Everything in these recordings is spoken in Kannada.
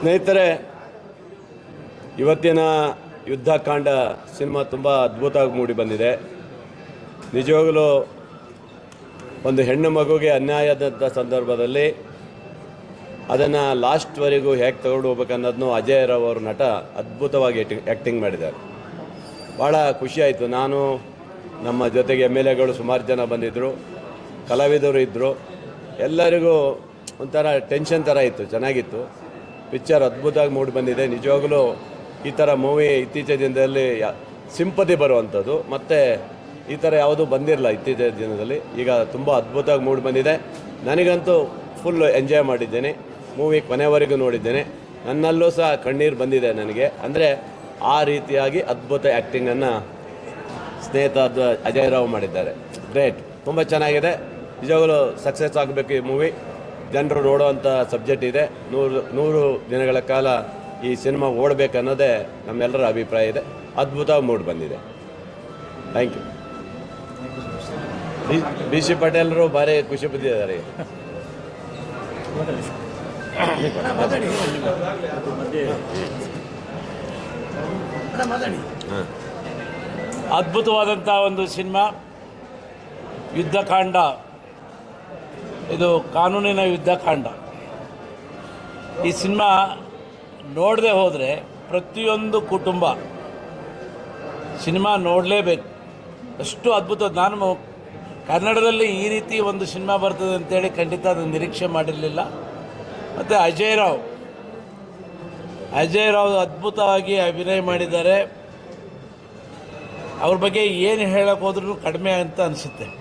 ಸ್ನೇಹಿತರೆ, ಇವತ್ತಿನ ಯುದ್ಧಕಾಂಡ ಸಿನಿಮಾ ತುಂಬ ಅದ್ಭುತವಾಗಿ ಮೂಡಿ ಬಂದಿದೆ. ನಿಜವಾಗಲೂ ಒಂದು ಹೆಣ್ಣು ಮಗುಗೆ ಅನ್ಯಾಯದಂಥ ಸಂದರ್ಭದಲ್ಲಿ ಅದನ್ನು ಲಾಸ್ಟ್ವರೆಗೂ ಹೇಗೆ ತಗೊಂಡು ಹೋಗ್ಬೇಕನ್ನೋದನ್ನು ಅಜಯ್ ರಾವ್ ಅವರು ನಟ ಅದ್ಭುತವಾಗಿ ಆ್ಯಕ್ಟಿಂಗ್ ಮಾಡಿದ್ದಾರೆ. ಭಾಳ ಖುಷಿಯಾಯಿತು ನಾನು ನಮ್ಮ ಜೊತೆಗೆ ಎಂ ಎಲ್ ಎಗಳು ಸುಮಾರು ಜನ ಬಂದಿದ್ದರು ಕಲಾವಿದರು ಇದ್ದರು ಎಲ್ಲರಿಗೂ ಒಂಥರ ಟೆನ್ಷನ್ ಥರ ಇತ್ತು, ಚೆನ್ನಾಗಿತ್ತು. ಪಿಕ್ಚರ್ ಅದ್ಭುತವಾಗಿ ಮೂಡಿ ಬಂದಿದೆ. ನಿಜವಾಗಲೂ ಈ ಥರ ಮೂವಿ ಇತ್ತೀಚಿನ ದಿನದಲ್ಲಿ ಸಿಂಪತಿ ಬರುವಂಥದ್ದು. ಮತ್ತು ಈ ಥರ ಯಾವುದೂ ಬಂದಿರಲ್ಲ ಇತ್ತೀಚಿನ ದಿನದಲ್ಲಿ. ಈಗ ತುಂಬ ಅದ್ಭುತವಾಗಿ ಮೂಡಿ ಬಂದಿದೆ. ನನಗಂತೂ ಫುಲ್ ಎಂಜಾಯ್ ಮಾಡಿದ್ದೇನೆ. ಮೂವಿ ಕೊನೆವರೆಗೂ ನೋಡಿದ್ದೇನೆ. ನನ್ನಲ್ಲೂ ಸಹ ಕಣ್ಣೀರು ಬಂದಿದೆ ನನಗೆ. ಅಂದರೆ ಆ ರೀತಿಯಾಗಿ ಅದ್ಭುತ ಆ್ಯಕ್ಟಿಂಗನ್ನು ಸ್ನೇಹಿತ ಅಜಯ್ ರಾವ್ ಮಾಡಿದ್ದಾರೆ. ಗ್ರೇಟ್ ತುಂಬ ಚೆನ್ನಾಗಿದೆ. ನಿಜವಾಗಲೂ ಸಕ್ಸಸ್ ಆಗಬೇಕು ಈ ಮೂವಿ. ಜನರು ನೋಡುವಂಥ ಸಬ್ಜೆಕ್ಟ್ ಇದೆ. ನೂರು ನೂರು ದಿನಗಳ ಕಾಲ ಈ ಸಿನಿಮಾ ಓಡಬೇಕನ್ನೋದೇ ನಮ್ಮೆಲ್ಲರ ಅಭಿಪ್ರಾಯ ಇದೆ. ಅದ್ಭುತ ಮೂಡ್ ಬಂದಿದೆ. ಥ್ಯಾಂಕ್ ಯು ಬಿ ಸಿ ಪಟೇಲರು ಭಾರಿ ಖುಷಿ ಬಿದ್ದಿದ್ದಾರೆ ಅದ್ಭುತವಾದಂಥ ಒಂದು ಸಿನಿಮಾ. ಯುದ್ಧಕಾಂಡ. ಇದು ಕಾನೂನಿನ ಯುದ್ಧಕಾಂಡ. ಈ ಸಿನಿಮಾ ನೋಡದೆ ಹೋದರೆ ಪ್ರತಿಯೊಂದು ಕುಟುಂಬ ಸಿನಿಮಾ ನೋಡಲೇಬೇಕು. ಅಷ್ಟು ಅದ್ಭುತ ನಾನು ಕನ್ನಡದಲ್ಲಿ ಈ ರೀತಿ ಒಂದು ಸಿನಿಮಾ ಬರ್ತದೆ ಅಂತೇಳಿ ಖಂಡಿತ ಅದನ್ನು ನಿರೀಕ್ಷೆ ಮಾಡಿರಲಿಲ್ಲ. ಮತ್ತು ಅಜಯ್ ರಾವ್. ಅಜಯ್ ರಾವ್ ಅದ್ಭುತವಾಗಿ ಅಭಿನಯ ಮಾಡಿದ್ದಾರೆ. ಅವ್ರ ಬಗ್ಗೆ ಏನು ಹೇಳಕ್ಕೆ ಹೋದ್ರೂ ಕಡಿಮೆ ಅಂತ ಅನಿಸುತ್ತೆ.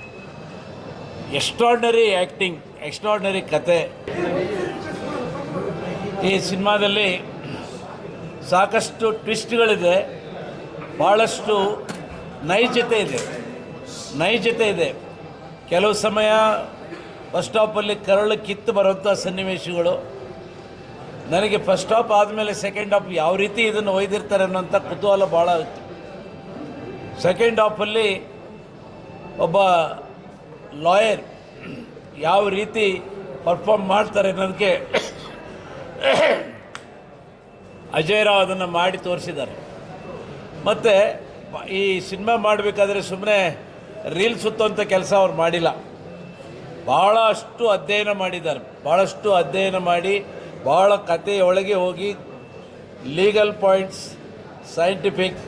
ಎಕ್ಸ್ಟ್ರಾರ್ಡ್ನರಿ ಆ್ಯಕ್ಟಿಂಗ್ ಎಕ್ಸ್ಟ್ರಾರ್ಡ್ನರಿ ಕತೆ ಈ ಸಿನಿಮಾದಲ್ಲಿ ಸಾಕಷ್ಟು ಟ್ವಿಸ್ಟ್ಗಳಿದೆ ಭಾಳಷ್ಟು ನೈಜತೆ ಇದೆ ನೈಜತೆ ಇದೆ. ಕೆಲವು ಸಮಯ ಬಸ್ ಸ್ಟಾಪಲ್ಲಿ ಕರಳು ಕಿತ್ತು ಬರುವಂಥ ಸನ್ನಿವೇಶಗಳು. ನನಗೆ ಫಸ್ಟ್ ಸ್ಟಾಪ್ ಆದಮೇಲೆ ಸೆಕೆಂಡ್ ಹಾಫ್ ಯಾವ ರೀತಿ ಇದನ್ನು ಒಯ್ದಿರ್ತಾರೆ ಅನ್ನೋಂಥ ಕುತೂಹಲ ಭಾಳ ಆಗುತ್ತೆ ಸೆಕೆಂಡ್ ಹಾಫಲ್ಲಿ ಒಬ್ಬ ಲಾಯರ್ ಯಾವ ರೀತಿ ಪರ್ಫಾರ್ಮ್ ಮಾಡ್ತಾರೆ ಅನ್ನೋದಕ್ಕೆ ಅಜಯ್ ರಾವ್ ಅದನ್ನು ಮಾಡಿ ತೋರಿಸಿದ್ದಾರೆ. ಮತ್ತು ಈ ಸಿನಿಮಾ ಮಾಡಬೇಕಾದ್ರೆ ಸುಮ್ಮನೆ ರೀಲ್ ಸುತ್ತುವಂಥ ಕೆಲಸ ಅವ್ರು ಮಾಡಿಲ್ಲ. ಭಾಳಷ್ಟು ಅಧ್ಯಯನ ಮಾಡಿದ್ದಾರೆ. ಭಾಳಷ್ಟು ಅಧ್ಯಯನ ಮಾಡಿ ಭಾಳ ಕಥೆಯೊಳಗೆ ಹೋಗಿ ಲೀಗಲ್ ಪಾಯಿಂಟ್ಸ್ ಸೈಂಟಿಫಿಕ್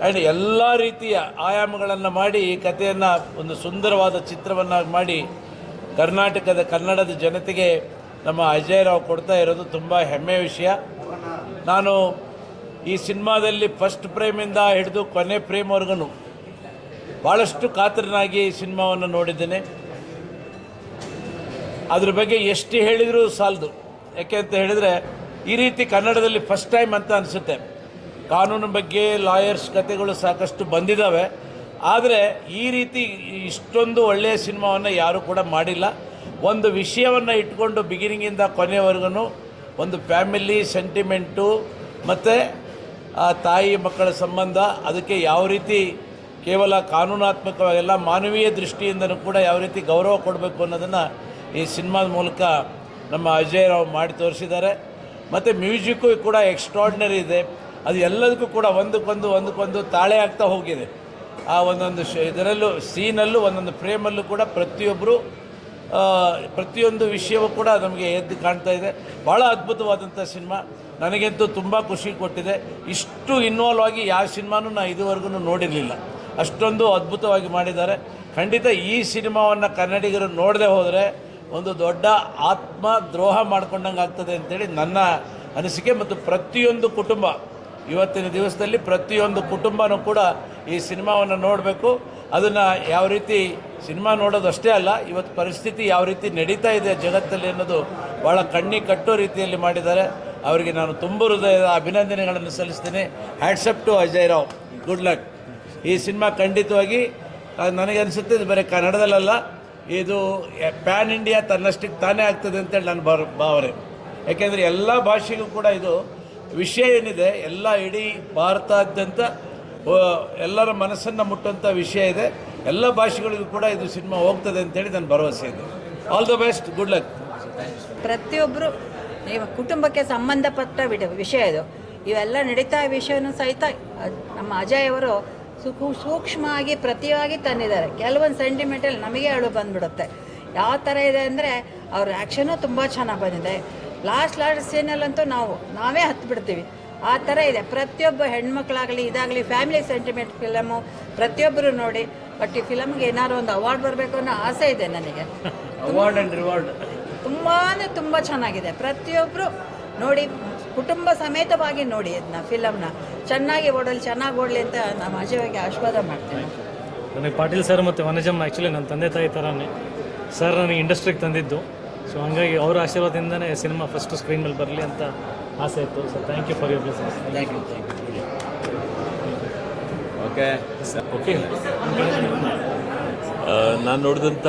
ಆ್ಯಂಡ್ ಎಲ್ಲ ರೀತಿಯ ಆಯಾಮಗಳನ್ನು ಮಾಡಿ ಈ ಕಥೆಯನ್ನು ಒಂದು ಸುಂದರವಾದ ಚಿತ್ರವನ್ನಾಗಿ ಮಾಡಿ ಕರ್ನಾಟಕದ ಕನ್ನಡದ ಜನತೆಗೆ ನಮ್ಮ ಅಜಯ್ ರಾವ್ ಕೊಡ್ತಾ ಇರೋದು ತುಂಬ ಹೆಮ್ಮೆಯ ವಿಷಯ. ನಾನು ಈ ಸಿನಿಮಾದಲ್ಲಿ ಫಸ್ಟ್ ಪ್ರೇಮಿಂದ ಹಿಡಿದು ಕೊನೆ ಪ್ರೇಮ್ವರೆಗೂ ಭಾಳಷ್ಟು ಕಾತರನಾಗಿ ಈ ಸಿನಿಮಾವನ್ನು ನೋಡಿದ್ದೇನೆ. ಅದ್ರ ಬಗ್ಗೆ ಎಷ್ಟು ಹೇಳಿದರೂ ಸಾಲದು. ಯಾಕೆ ಅಂತ ಹೇಳಿದರೆ ಈ ರೀತಿ ಕನ್ನಡದಲ್ಲಿ ಫಸ್ಟ್ ಟೈಮ್ ಅಂತ ಅನಿಸುತ್ತೆ. ಕಾನೂನು ಬಗ್ಗೆ ಲಾಯರ್ಸ್ ಕತೆಗಳು ಸಾಕಷ್ಟು ಬಂದಿದ್ದಾವೆ ಆದರೆ ಈ ರೀತಿ ಇಷ್ಟೊಂದು ಒಳ್ಳೆಯ ಸಿನಿಮಾವನ್ನು ಯಾರೂ ಕೂಡ ಮಾಡಿಲ್ಲ. ಒಂದು ವಿಷಯವನ್ನು ಇಟ್ಕೊಂಡು ಬಿಗಿನಿಂಗಿಂದ ಕೊನೆಯವರೆಗೂ ಒಂದು ಫ್ಯಾಮಿಲಿ ಸೆಂಟಿಮೆಂಟು ಮತ್ತು, ಆ, ತಾಯಿ ಮಕ್ಕಳ ಸಂಬಂಧ ಅದಕ್ಕೆ ಯಾವ ರೀತಿ ಕೇವಲ ಕಾನೂನಾತ್ಮಕವಾಗೆಲ್ಲ ಮಾನವೀಯ ದೃಷ್ಟಿಯಿಂದನೂ ಕೂಡ ಯಾವ ರೀತಿ ಗೌರವ ಕೊಡಬೇಕು ಅನ್ನೋದನ್ನು ಈ ಸಿನಿಮಾದ ಮೂಲಕ ನಮ್ಮ ಅಜಯ್ ರಾವ್ ಮಾಡಿ ತೋರಿಸಿದ್ದಾರೆ. ಮತ್ತು ಮ್ಯೂಸಿಕ್ಕು ಕೂಡ ಎಕ್ಸ್ಟ್ರಾಡ್ನರಿ ಇದೆ. ಅದು ಎಲ್ಲದಕ್ಕೂ ಕೂಡ ಒಂದಕ್ಕೊಂದು ಒಂದಕ್ಕೊಂದು ತಾಳೆ ಆಗ್ತಾ ಹೋಗಿದೆ. ಆ ಒಂದೊಂದು ಶ, ಇದರಲ್ಲೂ, ಸೀನಲ್ಲೂ, ಒಂದೊಂದು ಫ್ರೇಮಲ್ಲೂ ಕೂಡ ಪ್ರತಿಯೊಬ್ಬರು ಪ್ರತಿಯೊಂದು ವಿಷಯವೂ ಕೂಡ ನಮಗೆ ಎದ್ದು ಕಾಣ್ತಾ ಇದೆ. ಭಾಳ ಅದ್ಭುತವಾದಂಥ ಸಿನಿಮಾ. ನನಗಂತೂ ತುಂಬ ಖುಷಿ ಕೊಟ್ಟಿದೆ. ಇಷ್ಟು ಇನ್ವಾಲ್ವ್ ಆಗಿ ಯಾವ ಸಿನಿಮಾನೂ ನಾನು ಇದುವರೆಗೂ ನೋಡಿರಲಿಲ್ಲ. ಅಷ್ಟೊಂದು ಅದ್ಭುತವಾಗಿ ಮಾಡಿದ್ದಾರೆ. ಖಂಡಿತ ಈ ಸಿನಿಮಾವನ್ನು ಕನ್ನಡಿಗರು ನೋಡದೆ ಹೋದರೆ ಒಂದು ದೊಡ್ಡ ಆತ್ಮ ದ್ರೋಹ ಮಾಡ್ಕೊಂಡಂಗೆ ಆಗ್ತದೆ ಅಂತೇಳಿ ನನ್ನ ಅನಿಸಿಕೆ ಮತ್ತು ಪ್ರತಿಯೊಂದು ಕುಟುಂಬ ಇವತ್ತಿನ ದಿವಸದಲ್ಲಿ ಪ್ರತಿಯೊಂದು ಕುಟುಂಬನೂ ಕೂಡ ಈ ಸಿನಿಮಾವನ್ನು ನೋಡಬೇಕು. ಅದನ್ನು ಯಾವ ರೀತಿ ಸಿನಿಮಾ ನೋಡೋದು ಅಷ್ಟೇ ಅಲ್ಲ, ಇವತ್ತು ಪರಿಸ್ಥಿತಿ ಯಾವ ರೀತಿ ನಡೀತಾ ಇದೆ ಜಗತ್ತಲ್ಲಿ ಅನ್ನೋದು ಭಾಳ ಕಣ್ಣಿ ಕಟ್ಟೋ ರೀತಿಯಲ್ಲಿ ಮಾಡಿದ್ದಾರೆ. ಅವರಿಗೆ ನಾನು ತುಂಬ ಹೃದಯದ ಅಭಿನಂದನೆಗಳನ್ನು ಸಲ್ಲಿಸ್ತೀನಿ. Hats off to Ajay Rao good luck ಈ ಸಿನಿಮಾ ಖಂಡಿತವಾಗಿ ನನಗೆ ಅನಿಸುತ್ತೆ ಇದು ಬರೀ ಕನ್ನಡದಲ್ಲಲ್ಲ, ಇದು ಪ್ಯಾನ್ ಇಂಡಿಯಾ ತನ್ನಷ್ಟಕ್ಕೆ ತಾನೇ ಆಗ್ತದೆ ಅಂತೇಳಿ ನನ್ನ ಭಾವನೆ. ಯಾಕೆಂದರೆ ಎಲ್ಲ ಭಾಷೆಗೂ ಕೂಡ ಇದು ವಿಷಯ ಏನಿದೆ, ಎಲ್ಲ ಇಡೀ ಭಾರತಾದ್ಯಂತ ಎಲ್ಲರ ಮನಸ್ಸನ್ನು ಮುಟ್ಟಂಥ ವಿಷಯ ಇದೆ. ಎಲ್ಲ ಭಾಷೆಗಳಿಗೂ ಕೂಡ ಇದು ಸಿನಿಮಾ ಹೋಗ್ತದೆ ಅಂತೇಳಿ ನನ್ನ ಭರವಸೆ ಇದೆ. All the best good luck ಪ್ರತಿಯೊಬ್ಬರು ಕುಟುಂಬಕ್ಕೆ ಸಂಬಂಧಪಟ್ಟ ವಿಷಯ ಇದು. ಇವೆಲ್ಲ ನಡೀತಾ ವಿಷಯನೂ ಸಹಿತ ನಮ್ಮ ಅಜಯ್ ಅವರು ಸುಕು ಸೂಕ್ಷ್ಮವಾಗಿ ಪ್ರತಿಯಾಗಿ ತಂದಿದ್ದಾರೆ. ಕೆಲವೊಂದು ಸೆಂಟಿಮೆಂಟಲ್ಲಿ ನಮಗೆ ಅಳು ಬಂದ್ಬಿಡುತ್ತೆ. ಯಾವ ಥರ ಇದೆ ಅಂದರೆ, ಅವ್ರ ಆ್ಯಕ್ಷನು ತುಂಬ ಚೆನ್ನಾಗಿ ಬಂದಿದೆ. ಲಾಸ್ಟ್ ಲಾಸ್ಟ್ ಸೀನಲ್ಲಂತೂ ನಾವು ನಾವೇ ಹತ್ತು ಬಿಡ್ತೀವಿ. ಆ ಥರ ಇದೆ. ಪ್ರತಿಯೊಬ್ಬ ಹೆಣ್ಮಕ್ಳಾಗಲಿ ಇದಾಗಲಿ ಫ್ಯಾಮಿಲಿ ಸೆಂಟಿಮೆಂಟ್ ಫಿಲಮು ಪ್ರತಿಯೊಬ್ಬರು ನೋಡಿ ಬಟ್ ಈ ಫಿಲಮ್ಗೆ ಏನಾದ್ರು ಒಂದು ಅವಾರ್ಡ್ ಬರಬೇಕು ಅನ್ನೋ ಆಸೆ ಇದೆ ನನಗೆ. ಅವಾರ್ಡ್ ಆ್ಯಂಡ್ ರಿವಾರ್ಡ್ ತುಂಬ ಅಂದರೆ ತುಂಬ ಚೆನ್ನಾಗಿದೆ. ಪ್ರತಿಯೊಬ್ಬರು ನೋಡಿ ಕುಟುಂಬ ಸಮೇತವಾಗಿ ನೋಡಿ ಅದನ್ನ ಫಿಲಮ್ನ ಚೆನ್ನಾಗಿ ಓಡಲಿ ಚೆನ್ನಾಗಿ ಓಡಲಿ ಅಂತ ನಮ್ಮ ಅಜಯವಾಗಿ ಆಶೀರ್ವಾದ ಮಾಡ್ತೀನಿ ನನಗೆ ಪಾಟೀಲ್ ಸರ್ ಮತ್ತು ವನಜಮ್ಮ ಆ್ಯಕ್ಚುಲಿ ನನ್ನ ತಂದೆ ತಾಯಿ ಥರನೇ ಸರ್ ನನಗೆ ಇಂಡಸ್ಟ್ರಿಗೆ ತಂದಿದ್ದು. ಸೊ ಹಾಗಾಗಿ ಅವರ ಆಶೀರ್ವಾದದಿಂದನೇ ಸಿನಿಮಾ ಫಸ್ಟ್ ಸ್ಕ್ರೀನ್ ಮೇಲೆ ಬರಲಿ ಅಂತ ಆಸೆ ಇತ್ತು. Sir thank you for your blessings thank you thank you okay okay ನಾನು ನೋಡಿದಂಥ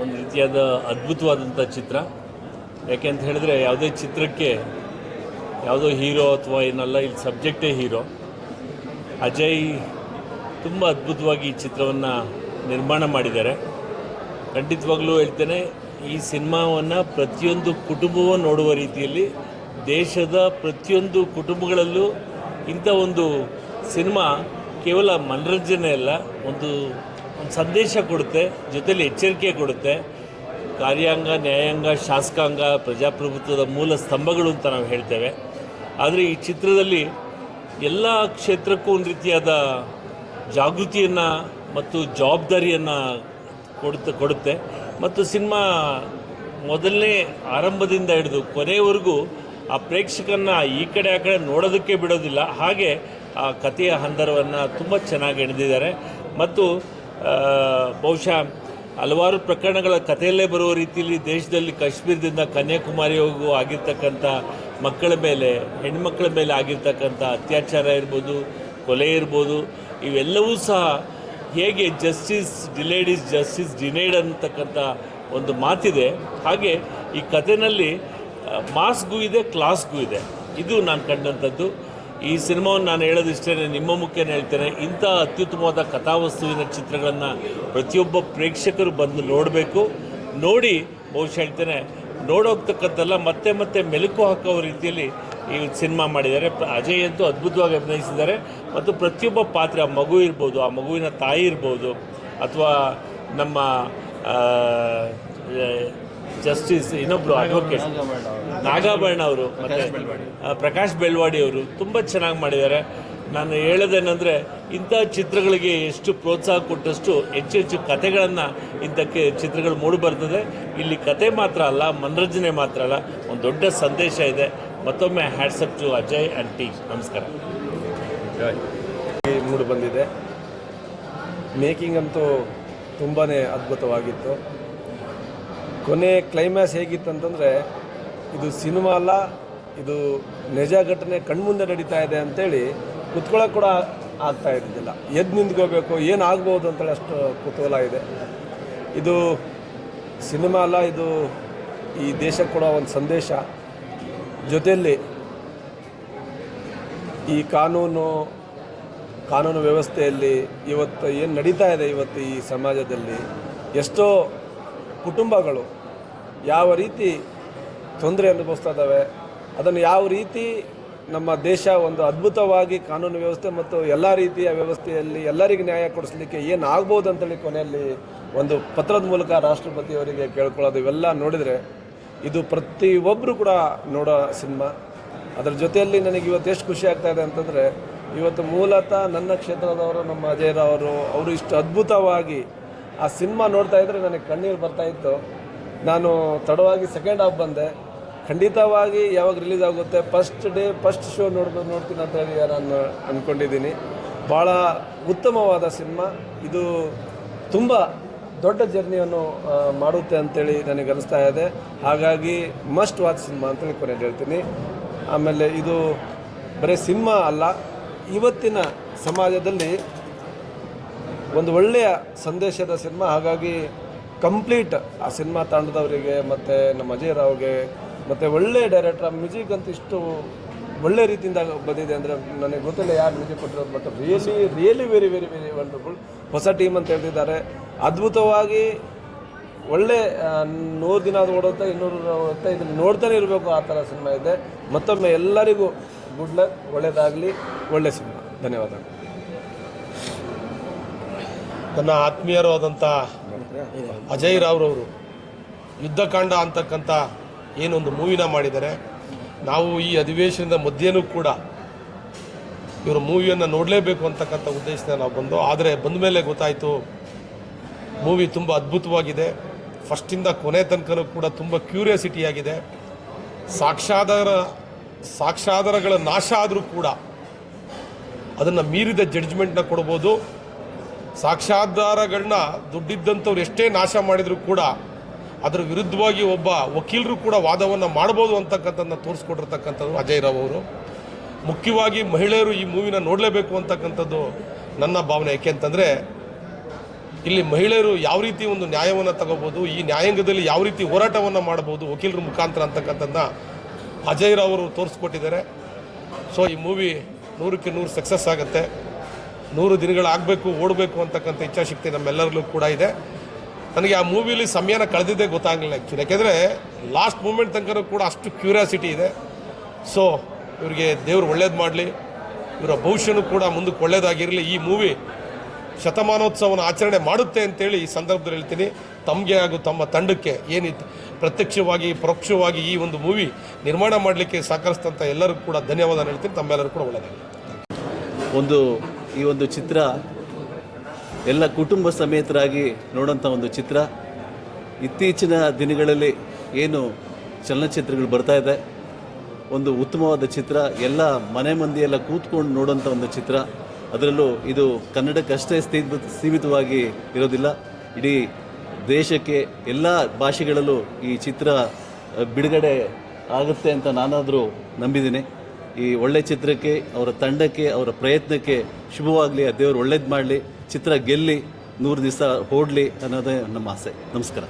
ಒಂದು ರೀತಿಯಾದ ಅದ್ಭುತವಾದಂಥ ಚಿತ್ರ. ಯಾಕೆ ಅಂತ ಹೇಳಿದ್ರೆ ಯಾವುದೇ ಚಿತ್ರಕ್ಕೆ ಯಾವುದೋ ಹೀರೋ ಅಥವಾ ಏನಲ್ಲ ಇಲ್ಲಿ ಸಬ್ಜೆಕ್ಟೇ ಹೀರೋ. ಅಜಯ್ ತುಂಬ ಅದ್ಭುತವಾಗಿ ಈ ಚಿತ್ರವನ್ನು ನಿರ್ಮಾಣ ಮಾಡಿದ್ದಾರೆ. ಖಂಡಿತವಾಗ್ಲೂ ಹೇಳ್ತೇನೆ ಈ ಸಿನಿಮಾವನ್ನು ಪ್ರತಿಯೊಂದು ಕುಟುಂಬವೂ ನೋಡುವ ರೀತಿಯಲ್ಲಿ ದೇಶದ ಪ್ರತಿಯೊಂದು ಕುಟುಂಬಗಳಲ್ಲೂ ಇಂಥ ಒಂದು ಸಿನಿಮಾ ಕೇವಲ ಮನರಂಜನೆ ಅಲ್ಲ, ಒಂದು ಒಂದು ಸಂದೇಶ ಕೊಡುತ್ತೆ, ಜೊತೆಲಿ ಎಚ್ಚರಿಕೆ ಕೊಡುತ್ತೆ. ಕಾರ್ಯಾಂಗ, ನ್ಯಾಯಾಂಗ, ಶಾಸಕಾಂಗ, ಪ್ರಜಾಪ್ರಭುತ್ವದ ಮೂಲ ಸ್ತಂಭಗಳು ಅಂತ ನಾವು ಹೇಳ್ತೇವೆ. ಆದರೆ ಈ ಚಿತ್ರದಲ್ಲಿ ಎಲ್ಲ ಕ್ಷೇತ್ರಕ್ಕೂ ಒಂದು ರೀತಿಯಾದ ಜಾಗೃತಿಯನ್ನು ಮತ್ತು ಜವಾಬ್ದಾರಿಯನ್ನು ಕೊಡುತ್ತೆ ಕೊಡುತ್ತೆ. ಮತ್ತು ಸಿನಿಮಾ ಮೊದಲನೇ ಆರಂಭದಿಂದ ಹಿಡಿದು ಕೊನೆಯವರೆಗೂ ಆ ಪ್ರೇಕ್ಷಕನ್ನ ಈ ಕಡೆ ಆ ಕಡೆ ನೋಡೋದಕ್ಕೆ ಬಿಡೋದಿಲ್ಲ. ಹಾಗೆ ಆ ಕಥೆಯ ಹಂದರವನ್ನು ತುಂಬ ಚೆನ್ನಾಗಿ ಎಣೆದಿದ್ದಾರೆ. ಮತ್ತು ಬಹುಶಃ ಹಲವಾರು ಪ್ರಕರಣಗಳ ಕಥೆಯಲ್ಲೇ ಬರುವ ರೀತಿಯಲ್ಲಿ ದೇಶದಲ್ಲಿ ಕಾಶ್ಮೀರದಿಂದ ಕನ್ಯಾಕುಮಾರಿವರೆಗೂ ಆಗಿರ್ತಕ್ಕಂಥ ಮಕ್ಕಳ ಮೇಲೆ, ಹೆಣ್ಮಕ್ಳ ಮೇಲೆ ಆಗಿರ್ತಕ್ಕಂಥ ಅತ್ಯಾಚಾರ ಇರ್ಬೋದು, ಕೊಲೆ ಇರ್ಬೋದು, ಇವೆಲ್ಲವೂ ಸಹ ಹೇಗೆ justice delayed is justice denied ಅಂತಕ್ಕಂಥ ಒಂದು ಮಾತಿದೆ. ಹಾಗೆ ಈ ಕಥೆನಲ್ಲಿ ಮಾಸ್ಗೂ ಇದೆ, ಕ್ಲಾಸ್ಗೂ ಇದೆ. ಇದು ನಾನು ಕಂಡಂಥದ್ದು. ಈ ಸಿನಿಮಾವನ್ನು ನಾನು ಹೇಳೋದಿಷ್ಟೇ ನಿಮ್ಮ ಮುಖ್ಯನೇ ಹೇಳ್ತೇನೆ, ಇಂಥ ಅತ್ಯುತ್ತಮವಾದ ಕಥಾವಸ್ತುವಿನ ಚಿತ್ರಗಳನ್ನು ಪ್ರತಿಯೊಬ್ಬ ಪ್ರೇಕ್ಷಕರು ಬಂದು ನೋಡಬೇಕು. ನೋಡಿ, ಬಹುಶಃ ಹೇಳ್ತೇನೆ, ನೋಡೋಗ್ತಕ್ಕಂಥಲ್ಲ, ಮತ್ತೆ ಮತ್ತೆ ಮೆಲುಕು ಹಾಕೋ ರೀತಿಯಲ್ಲಿ ಈ ಸಿನಿಮಾ ಮಾಡಿದ್ದಾರೆ. ಅಜಯ್ ಅಂತೂ ಅದ್ಭುತವಾಗಿ ಅಭಿನಯಿಸಿದ್ದಾರೆ. ಮತ್ತು ಪ್ರತಿಯೊಬ್ಬ ಪಾತ್ರ ಆ ಮಗು ಇರ್ಬೋದು ಆ ಮಗುವಿನ ತಾಯಿ ಇರ್ಬೋದು ಅಥವಾ ನಮ್ಮ ಜಸ್ಟಿಸ್ ಇನ್ನೊಬ್ರು ಅಡ್ವೊಕೇಟ್ ನಾಗಾಭರಣ ಅವರು ಮತ್ತು ಪ್ರಕಾಶ್ ಬೆಳ್ವಾಡಿ. ಅವರು ತುಂಬ ಚೆನ್ನಾಗಿ ಮಾಡಿದ್ದಾರೆ. ನಾನು ಹೇಳೋದೇನೆಂದರೆ ಇಂಥ ಚಿತ್ರಗಳಿಗೆ ಎಷ್ಟು ಪ್ರೋತ್ಸಾಹ ಕೊಟ್ಟಷ್ಟು ಹೆಚ್ಚು ಹೆಚ್ಚು ಕತೆಗಳನ್ನು ಇಂಥಕ್ಕೆ ಚಿತ್ರಗಳು ಮೂಡಿಬರ್ತದೆ. ಇಲ್ಲಿ ಕತೆ ಮಾತ್ರ ಅಲ್ಲ ಮನರಂಜನೆ ಮಾತ್ರ ಅಲ್ಲ ಒಂದು ದೊಡ್ಡ ಸಂದೇಶ ಇದೆ. ಮತ್ತೊಮ್ಮೆ hats off to Ajay and team. ನಮಸ್ಕಾರ. ಮೂಡಿ ಬಂದಿದೆ. ಮೇಕಿಂಗ್ ಅಂತೂ ತುಂಬಾ ಅದ್ಭುತವಾಗಿತ್ತು. ಕೊನೆ ಕ್ಲೈಮ್ಯಾಕ್ಸ್ ಹೇಗಿತ್ತು ಅಂತಂದರೆ ಇದು ಸಿನಿಮಾ ಅಲ್ಲ, ಇದು ನಿಜ ಘಟನೆ ಕಣ್ಮುಂದೆ ನಡೀತಾ ಇದೆ ಅಂತೇಳಿ ಕುತ್ಕೊಳ್ಳೋಕೆ ಕೂಡ ಆಗ್ತಾ ಇದ್ದಿಲ್ಲ ಎದ್ದು ನಿಂತ್ಕೋಬೇಕು, ಏನು ಆಗ್ಬೋದು ಅಂತೇಳಿ ಅಷ್ಟು ಕುತೂಹಲ ಇದೆ. ಇದು ಸಿನಿಮಾ ಅಲ್ಲ, ಇದು ಈ ದೇಶಕ್ಕೆ ಕೊಡೋ ಒಂದು ಸಂದೇಶ. ಜೊತೆಯಲ್ಲಿ ಈ ಕಾನೂನು ಕಾನೂನು ವ್ಯವಸ್ಥೆಯಲ್ಲಿ ಇವತ್ತು ಏನು ನಡೀತಾ ಇದೆ ಇವತ್ತು ಈ ಸಮಾಜದಲ್ಲಿ? ಎಷ್ಟೋ ಕುಟುಂಬಗಳು ಯಾವ ರೀತಿ ತೊಂದರೆ ಅನುಭವಿಸ್ತಾ ಇದ್ದಾವೆ, ಅದನ್ನು ಯಾವ ರೀತಿ ನಮ್ಮ ದೇಶ ಒಂದು ಅದ್ಭುತವಾಗಿ ಕಾನೂನು ವ್ಯವಸ್ಥೆ ಮತ್ತು ಎಲ್ಲ ರೀತಿಯ ವ್ಯವಸ್ಥೆಯಲ್ಲಿ ಎಲ್ಲರಿಗೂ ನ್ಯಾಯ ಕೊಡಿಸ್ಲಿಕ್ಕೆ ಏನು ಆಗ್ಬೋದು ಅಂತೇಳಿ ಕೊನೆಯಲ್ಲಿ ಒಂದು ಪತ್ರದ ಮೂಲಕ ರಾಷ್ಟ್ರಪತಿಯವರಿಗೆ ಕೇಳ್ಕೊಳ್ಳೋದು ಇವೆಲ್ಲ ನೋಡಿದರೆ ಇದು ಪ್ರತಿಯೊಬ್ಬರು ಕೂಡ ನೋಡೋ ಸಿನಿಮಾ. ಅದರ ಜೊತೆಯಲ್ಲಿ ನನಗೆ ಇವತ್ತು ಎಷ್ಟು ಖುಷಿ ಆಗ್ತಾ ಇದೆ ಅಂತಂದರೆ, ಇವತ್ತು ಮೂಲತಃ ನನ್ನ ಕ್ಷೇತ್ರದವರು, ನಮ್ಮ ಅಜಯ್ರವರು ಅವರು ಇಷ್ಟು ಅದ್ಭುತವಾಗಿ ಆ ಸಿನಿಮಾ ನೋಡ್ತಾ ಇದ್ದರೆ ನನಗೆ ಕಣ್ಣೀರು ಬರ್ತಾ ಇತ್ತು. ನಾನು ತಡವಾಗಿ ಸೆಕೆಂಡ್ ಹಾಫ್ ಬಂದೆ. ಖಂಡಿತವಾಗಿ ಯಾವಾಗ ರಿಲೀಸ್ ಆಗುತ್ತೆ ಫಸ್ಟ್ ಡೇ ಫಸ್ಟ್ ಶೋ ನೋಡ್ಬೋದು ನೋಡ್ತೀನಿ ಅಂತ ಹೇಳಿ ನಾನು ಅಂದ್ಕೊಂಡಿದ್ದೀನಿ ಭಾಳ ಉತ್ತಮವಾದ ಸಿನಿಮಾ. ಇದು ತುಂಬ ದೊಡ್ಡ ಜರ್ನಿಯನ್ನು ಮಾಡುತ್ತೆ ಅಂತೇಳಿ ನನಗೆ ಅನಿಸ್ತಾ ಇದೆ. ಹಾಗಾಗಿ ಮಸ್ಟ್ ವಾಚ್ ಸಿನಿಮಾ ಅಂತೇಳಿ ಕೊನೆಗೆ ಹೇಳ್ತೀನಿ. ಆಮೇಲೆ ಇದು ಬರೀ ಸಿನಿಮಾ ಅಲ್ಲ, ಇವತ್ತಿನ ಸಮಾಜದಲ್ಲಿ ಒಂದು ಒಳ್ಳೆಯ ಸಂದೇಶದ ಸಿನಿಮಾ. ಹಾಗಾಗಿ ಕಂಪ್ಲೀಟ್ ಆ ಸಿನಿಮಾ ತಂಡದವರಿಗೆ ಮತ್ತು ನಮ್ಮ ಅಜಯ್ ರಾವ್ಗೆ, ಮತ್ತು ಒಳ್ಳೆಯ ಡೈರೆಕ್ಟರ್ ಮ್ಯೂಸಿಕ್ ಅಂತ ಇಷ್ಟು ಒಳ್ಳೆ ರೀತಿಯಿಂದ ಬಂದಿದೆ ಅಂದರೆ ನನಗೆ ಗೊತ್ತಿಲ್ಲ ಯಾರು ಮ್ಯೂಸಿಕ್ ಕೊಟ್ಟಿರೋದು but really really very very very wonderful ಹೊಸ ಟೀಮ್ ಅಂತ ಹೇಳ್ತಿದ್ದಾರೆ. ಅದ್ಭುತವಾಗಿ ಒಳ್ಳೆ ನೂರು ದಿನ ಅದು ಓಡುತ್ತೆ, ಇನ್ನೂರು ಓಡುತ್ತೆ, ಇದನ್ನು ನೋಡ್ತಾನೆ ಇರಬೇಕು ಆ ಥರ ಸಿನಿಮಾ ಇದೆ. ಮತ್ತೊಮ್ಮೆ ಎಲ್ಲರಿಗೂ ಗುಡ್ ಲಕ್ ಒಳ್ಳೆಯದಾಗಲಿ ಒಳ್ಳೆ ಸಿನಿಮಾ. ಧನ್ಯವಾದಗಳು ನನ್ನ ಆತ್ಮೀಯರು ಆದಂಥ ಅಜಯ್ ರಾವ್ರವರು ಯುದ್ಧಕಾಂಡ ಅಂತಕ್ಕಂಥ ಏನೊಂದು ಮೂವಿನ ಮಾಡಿದ್ದಾರೆ. ನಾವು ಈ ಅಧಿವೇಶನದ ಮಧ್ಯೆಯೂ ಕೂಡ ಇವರು ಮೂವಿಯನ್ನು ನೋಡಲೇಬೇಕು ಅಂತಕ್ಕಂಥ ಉದ್ದೇಶದಿಂದ ನಾವು ಬಂದು, ಆದರೆ ಬಂದ ಮೇಲೆ ಗೊತ್ತಾಯಿತು ಮೂವಿ ತುಂಬ ಅದ್ಭುತವಾಗಿದೆ. ಫಸ್ಟಿಂದ ಕೊನೆ ತನಕನೂ ಕೂಡ ತುಂಬ ಕ್ಯೂರಿಯಾಸಿಟಿ ಆಗಿದೆ. ಸಾಕ್ಷಾಧಾರ ಸಾಕ್ಷಾಧಾರಗಳ ನಾಶ ಆದರೂ ಕೂಡ ಅದನ್ನು ಮೀರಿದ ಜಡ್ಜ್ಮೆಂಟ್ನ ಕೊಡ್ಬೋದು. ಸಾಕ್ಷಾಧಾರಗಳನ್ನ ದುಡ್ಡಿದ್ದಂಥವ್ರು ಎಷ್ಟೇ ನಾಶ ಮಾಡಿದರೂ ಕೂಡ ಅದರ ವಿರುದ್ಧವಾಗಿ ಒಬ್ಬ ವಕೀಲರು ಕೂಡ ವಾದವನ್ನು ಮಾಡ್ಬೋದು ಅಂತಕ್ಕಂಥದ್ದನ್ನ ತೋರಿಸ್ಕೊಟ್ಟಿರ್ತಕ್ಕಂಥದ್ದು ಅಜಯ್ ರಾವ್ ಅವರು. ಮುಖ್ಯವಾಗಿ ಮಹಿಳೆಯರು ಈ ಮೂವಿನ ನೋಡಲೇಬೇಕು ಅಂತಕ್ಕಂಥದ್ದು ನನ್ನ ಭಾವನೆ. ಯಾಕೆಂತಂದರೆ ಇಲ್ಲಿ ಮಹಿಳೆಯರು ಯಾವ ರೀತಿ ಒಂದು ನ್ಯಾಯವನ್ನು ತಗೋಬೋದು ಈ ನ್ಯಾಯಾಂಗದಲ್ಲಿ ಯಾವ ರೀತಿ ಹೋರಾಟವನ್ನು ಮಾಡ್ಬೋದು ವಕೀಲರ ಮುಖಾಂತರ ಅಂತಕ್ಕಂಥದ್ದನ್ನ ಅಜಯ್ ರಾವ್ ಅವರು ತೋರಿಸ್ಕೊಟ್ಟಿದ್ದಾರೆ. ಸೊ ಈ ಮೂವಿ ನೂರಕ್ಕೆ ನೂರು ಸಕ್ಸಸ್ ಆಗುತ್ತೆ. ನೂರು ದಿನಗಳಾಗಬೇಕು ಓಡಬೇಕು ಅಂತಕ್ಕಂಥ ಇಚ್ಛಾಶಕ್ತಿ ನಮ್ಮೆಲ್ಲರಲ್ಲೂ ಕೂಡ ಇದೆ. ನನಗೆ ಆ ಮೂವಿಲಿ ಸಮಯನ ಕಳೆದಿದ್ದೇ ಗೊತ್ತಾಗಲಿಲ್ಲ ಆ್ಯಕ್ಚುಲಿ ಯಾಕೆಂದರೆ ಲಾಸ್ಟ್ ಮೂಮೆಂಟ್ ತನಕ ಕೂಡ ಅಷ್ಟು ಕ್ಯೂರಿಯಾಸಿಟಿ ಇದೆ. ಸೊ ಇವರಿಗೆ ದೇವ್ರು ಒಳ್ಳೇದು ಮಾಡಲಿ. ಇವರ ಭವಿಷ್ಯನೂ ಕೂಡ ಮುಂದಕ್ಕೆ ಒಳ್ಳೇದಾಗಿರಲಿ. ಈ ಮೂವಿ ಶತಮಾನೋತ್ಸವನ ಆಚರಣೆ ಮಾಡುತ್ತೆ ಅಂತೇಳಿ ಈ ಸಂದರ್ಭದಲ್ಲಿ ಹೇಳ್ತೀನಿ. ತಮಗೆ ಹಾಗೂ ತಮ್ಮ ತಂಡಕ್ಕೆ ಏನಿತ್ತು ಪ್ರತ್ಯಕ್ಷವಾಗಿ, ಪರೋಕ್ಷವಾಗಿ ಈ ಒಂದು ಮೂವಿ ನಿರ್ಮಾಣ ಮಾಡಲಿಕ್ಕೆ ಸಹಕರಿಸಿದಂಥ ಎಲ್ಲರೂ ಕೂಡ ಧನ್ಯವಾದ ಹೇಳ್ತೀನಿ. ತಮ್ಮೆಲ್ಲರೂ ಕೂಡ ಒಳ್ಳೆಯದಾಗಲಿ. ಒಂದು, ಈ ಒಂದು ಚಿತ್ರ ಎಲ್ಲ ಕುಟುಂಬ ಸಮೇತರಾಗಿ ನೋಡೋಂಥ ಒಂದು ಚಿತ್ರ. ಇತ್ತೀಚಿನ ದಿನಗಳಲ್ಲಿ ಏನು ಚಲನಚಿತ್ರಗಳು ಬರ್ತಾ ಇದೆ. ಒಂದು ಉತ್ತಮವಾದ ಚಿತ್ರ. ಎಲ್ಲ ಮನೆ ಮಂದಿಯೆಲ್ಲ ಕೂತ್ಕೊಂಡು ನೋಡೋಂಥ ಒಂದು ಚಿತ್ರ. ಅದರಲ್ಲೂ ಇದು ಕನ್ನಡಕ್ಕಷ್ಟೇ ಸ್ಥೀಮಿತ ಸೀಮಿತವಾಗಿ ಇರೋದಿಲ್ಲ. ಇಡೀ ದೇಶಕ್ಕೆ ಎಲ್ಲ ಭಾಷೆಗಳಲ್ಲೂ ಈ ಚಿತ್ರ ಬಿಡುಗಡೆ ಆಗುತ್ತೆ ಅಂತ ನಾನಾದರೂ ನಂಬಿದ್ದೀನಿ. ಈ ಒಳ್ಳೆ ಚಿತ್ರಕ್ಕೆ, ಅವರ ತಂಡಕ್ಕೆ, ಅವರ ಪ್ರಯತ್ನಕ್ಕೆ ಶುಭವಾಗಲಿ, ಆ ದೇವರು ಒಳ್ಳೇದು ಮಾಡಲಿ, ಚಿತ್ರ ಗೆಲ್ಲಿ, ನೂರು ದಿವಸ ಓಡಲಿ ಅನ್ನೋದೇ ನಮ್ಮ ಆಸೆ. ನಮಸ್ಕಾರ.